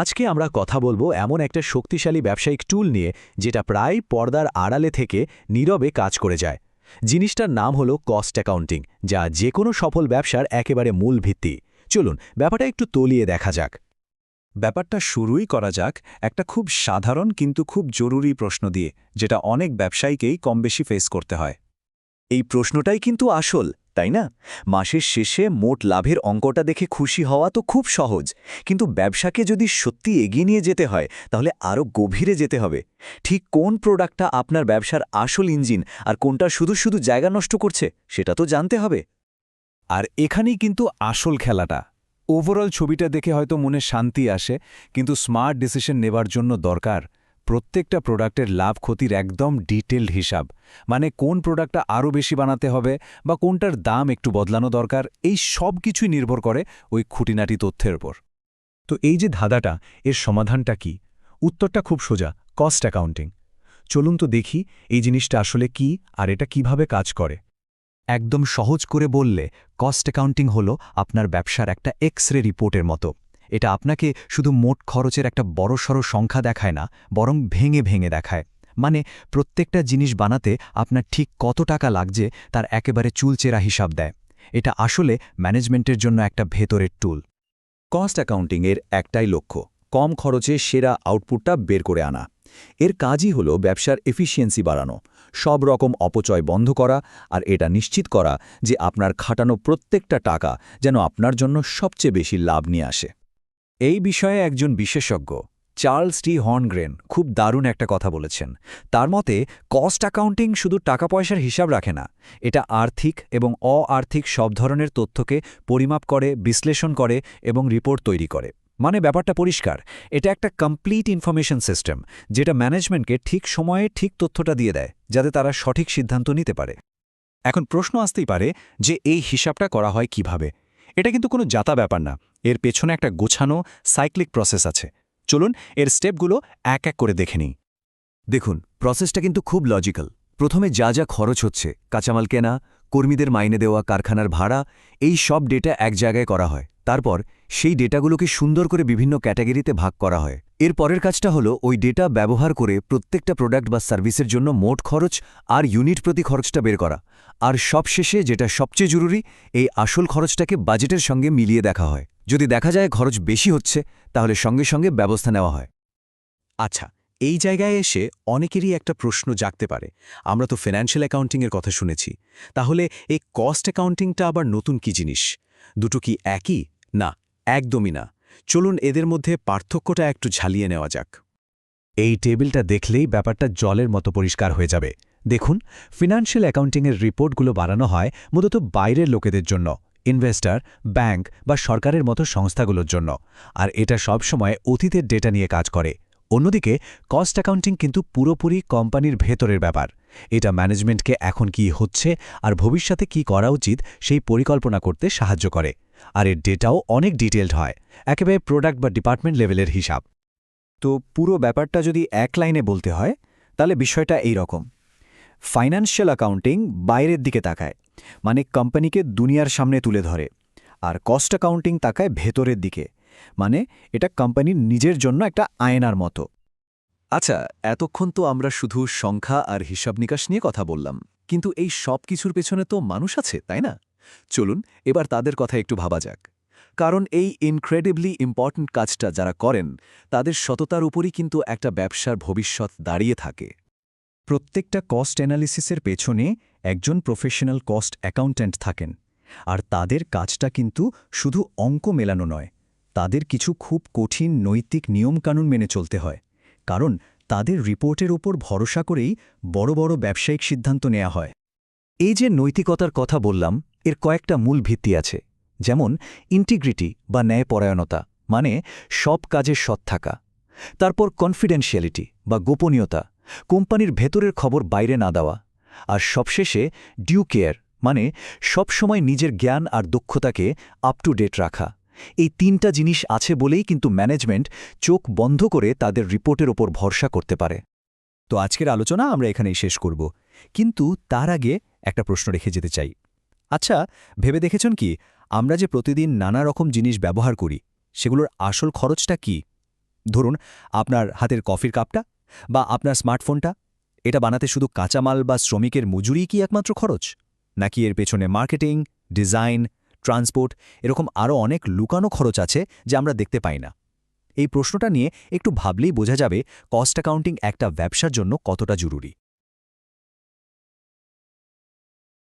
আজকে আমরা কথা বলব এমন একটা শক্তিশালী ব্যবসায়িক টুল নিয়ে যেটা প্রায় পর্দার আড়ালে থেকে নীরবে কাজ করে যায়। জিনিসটার নাম হলো কস্ট অ্যাকাউন্টিং যা যে কোনো সফল ব্যবসার একেবারে মূল ভিত্তি। চলুন, ব্যাপারটা একটু তলিয়ে দেখা যাক। ব্যাপারটা শুরুই করা যাক একটা খুব সাধারণ কিন্তু খুব জরুরি প্রশ্ন দিয়ে, যেটা অনেক ব্যবসায়ীকেই কম বেশি ফেস করতে হয়। এই প্রশ্নটাই কিন্তু আসল। তাই না? মাসের শেষে মোট লাভের অঙ্কটা দেখে খুশি হওয়া তো খুব সহজ। কিন্তু ব্যবসাকে যদি সত্যি এগিয়ে নিয়ে যেতে হয়, তাহলে আরও গভীরে যেতে হবে। ঠিক কোন প্রোডাক্টটা আপনার ব্যবসার আসল ইঞ্জিন আর কোনটা শুধু শুধু জায়গা নষ্ট করছে, সেটা তো জানতে হবে। আর এখানেই কিন্তু আসল খেলাটা। ওভারঅল ছবিটা দেখে হয়তো মনে শান্তি আসে, কিন্তু স্মার্ট ডিসিশন নেবার জন্য দরকার প্রত্যেকটা প্রোডাক্টের লাভ ক্ষতির একদম ডিটেলড হিসাব। মানে কোন প্রোডাক্টটা আরও বেশি বানাতে হবে বা কোনটার দাম একটু বদলানো দরকার, এই সব কিছুই নির্ভর করে ওই খুঁটিনাটি তথ্যের ওপর। তো এই যে ধাঁধাটা, এর সমাধানটা কি? উত্তরটা খুব সোজা, কস্ট অ্যাকাউন্টিং। চলুন তো দেখি এই জিনিসটা আসলে কি আর এটা কীভাবে কাজ করে। একদম সহজ করে বললে, কস্ট অ্যাকাউন্টিং হল আপনার ব্যবসার একটা এক্স রে রিপোর্টের মতো। এটা আপনাকে শুধু মোট খরচের একটা বড়সড় সংখ্যা দেখায় না, বরং ভেঙে ভেঙে দেখায়। মানে প্রত্যেকটা জিনিস বানাতে আপনার ঠিক কত টাকা লাগছে তার একেবারে চুলচেরা হিসাব দেয়। এটা আসলে ম্যানেজমেন্টের জন্য একটা ভেতরের টুল। কস্ট অ্যাকাউন্টিংয়ের একটাই লক্ষ্য, কম খরচে সেরা আউটপুটটা বের করে আনা। এর কাজই হল ব্যবসার এফিসিয়েন্সি বাড়ানো, সব রকম অপচয় বন্ধ করা আর এটা নিশ্চিত করা যে আপনার খাটানো প্রত্যেকটা টাকা যেন আপনার জন্য সবচেয়ে বেশি লাভ নিয়ে আসে। এই বিষয়ে একজন বিশেষজ্ঞ, চার্লস টি হর্নগ্রেন, খুব দারুণ একটা কথা বলেছেন। তার মতে, কস্ট অ্যাকাউন্টিং শুধু টাকা পয়সার হিসাব রাখে না, এটা আর্থিক এবং অ আর্থিক সব ধরনের তথ্যকে পরিমাপ করে, বিশ্লেষণ করে এবং রিপোর্ট তৈরি করে। মানে ব্যাপারটা পরিষ্কার, এটা একটা কমপ্লিট ইনফরমেশন সিস্টেম, যেটা ম্যানেজমেন্টকে ঠিক সময়ে ঠিক তথ্যটা দিয়ে দেয়, যাতে তারা সঠিক সিদ্ধান্ত নিতে পারে। এখন প্রশ্ন আসতেই পারে যে, এই হিসাবটা করা হয় কীভাবে? এটা কিন্তু কোনো জাতা ব্যাপার না। এর পেছনে একটা গোছানো সাইক্লিক প্রসেস আছে। চলুন এর স্টেপগুলো এক এক করে দেখে নিই। দেখুন, প্রসেসটা কিন্তু খুব লজিক্যাল। প্রথমে যা যা খরচ হচ্ছে, কাঁচামাল কেনা, কর্মীদের মাইনে দেওয়া, কারখানার ভাড়া, এই সব ডেটা এক জায়গায় করা হয়। তারপর সেই ডেটাগুলোকে সুন্দর করে বিভিন্ন ক্যাটাগরিতে ভাগ করা হয়। এর পরের কাজটা হলো ওই ডেটা ব্যবহার করে প্রত্যেকটা প্রোডাক্ট বা সার্ভিসের জন্য মোট খরচ আর ইউনিট প্রতি খরচটা বের করা। আর সবশেষে যেটা সবচেয়ে জরুরি, এই আসল খরচটাকে বাজেটের সঙ্গে মিলিয়ে দেখা হয়। যদি দেখা যায় খরচ বেশি হচ্ছে, তাহলে সঙ্গে সঙ্গে ব্যবস্থা নেওয়া হয়। আচ্ছা এই জায়গায় এসে অনেকেরই একটা প্রশ্ন জাগতে পারে। আমরা তো ফিনান্সিয়াল অ্যাকাউন্টিংয়ের কথা শুনেছি। তাহলে এই কস্ট অ্যাকাউন্টিংটা আবার নতুন কি জিনিস? দুটো কি একই? না, একদমই না। চলুন এদের মধ্যে পার্থক্যটা একটু ঝালিয়ে নেওয়া যাক। এই টেবিলটা দেখলেই ব্যাপারটা জলের মতো পরিষ্কার হয়ে যাবে। দেখুন, ফিনান্সিয়াল অ্যাকাউন্টিংয়ের রিপোর্টগুলো বানানো হয় মূলত বাইরের লোকেদের জন্য, ইনভেস্টর, ব্যাংক বা সরকারের মতো সংস্থাগুলোর জন্য। আর এটা সবসময় অতীতের ডেটা নিয়ে কাজ করে। অন্যদিকে, কস্ট অ্যাকাউন্টিং কিন্তু পুরোপুরি কোম্পানির ভেতরের ব্যাপার। এটা ম্যানেজমেন্টকে এখন কি হচ্ছে আর ভবিষ্যতে কি করা উচিত সেই পরিকল্পনা করতে সাহায্য করে। আর এর ডেটাও অনেক ডিটেলড হয়, একেবারে প্রোডাক্ট বা ডিপার্টমেন্ট লেভেলের হিসাব। তো পুরো ব্যাপারটা যদি এক লাইনে বলতে হয়, তাহলে বিষয়টা এই রকম ফাইন্যান্সিয়াল অ্যাকাউন্টিং বাইরের দিকে তাকায় মানে কোম্পানিকে দুনিয়ার সামনে তুলে ধরে, আর কস্ট অ্যাকাউন্টিং তাকায় ভেতরের দিকে মানে এটা কোম্পানির নিজের জন্য একটা আয়নার মতো। আচ্ছা এতক্ষণ তো আমরা শুধু সংখ্যা আর হিসাব নিকাশ নিয়ে কথা বললাম, কিন্তু এই সব কিছুর পেছনে তো মানুষ আছে, তাই না? চলুন এবার তাদের কথা একটু ভাবা যাক। কারণ এই ইনক্রেডিবলি ইম্পর্ট্যান্ট কাজটা যারা করেন, তাদের সততার উপরই কিন্তু একটা ব্যবসার ভবিষ্যৎ দাঁড়িয়ে থাকে। প্রত্যেকটা কস্ট অ্যানালিসিসের পেছনে একজন প্রফেশনাল কস্ট অ্যাকাউন্ট্যান্ট থাকেন। আর তাদের কাজটা কিন্তু শুধু অঙ্ক মেলানো নয়, তাদের কিছু খুব কঠিন নৈতিক নিয়মকানুন মেনে চলতে হয়। কারণ তাদের রিপোর্টের ওপর ভরসা করেই বড় বড় ব্যবসায়িক সিদ্ধান্ত নেওয়া হয়। এই যে নৈতিকতার কথা বললাম এর কয়েকটা মূল ভিত্তি আছে, যেমন ইন্টিগ্রিটি বা ন্যায়পরায়ণতা মানে সব কাজে সৎ থাকা। তারপর কনফিডেন্সিয়ালিটি বা গোপনীয়তা, কোম্পানির ভেতরের খবর বাইরে না দেওয়া, আর সবশেষে ডিউ কেয়ার মানে সবসময় নিজের জ্ঞান আর দক্ষতাকে আপ টু ডেট রাখা। এই তিনটা জিনিস আছে বলেই কিন্তু ম্যানেজমেন্ট চোখ বন্ধ করে তাদের রিপোর্টের ওপর ভরসা করতে পারে। তো আজকের আলোচনা আমরা এখানেই শেষ করব। কিন্তু তার আগে একটা প্রশ্ন রেখে যেতে চাই। আচ্ছা ভেবে দেখেছেন কি? আমরা যে প্রতিদিন নানা রকম জিনিস ব্যবহার করি, সেগুলোর আসল খরচটা কি? ধরুন, আপনার হাতের কফির কাপটা বা আপনার স্মার্টফোনটা, এটা বানাতে শুধু কাঁচামাল বা শ্রমিকের মজুরি কি একমাত্র খরচ? নাকি এর পেছনে মার্কেটিং, ডিজাইন, ট্রান্সপোর্ট, এরকম আরও অনেক লুকানো খরচ আছে যা আমরা দেখতে পাই না? এই প্রশ্নটা নিয়ে একটু ভাবলেই বোঝা যাবে, কস্ট অ্যাকাউন্টিং একটা ব্যবসার জন্য কতটা জরুরি।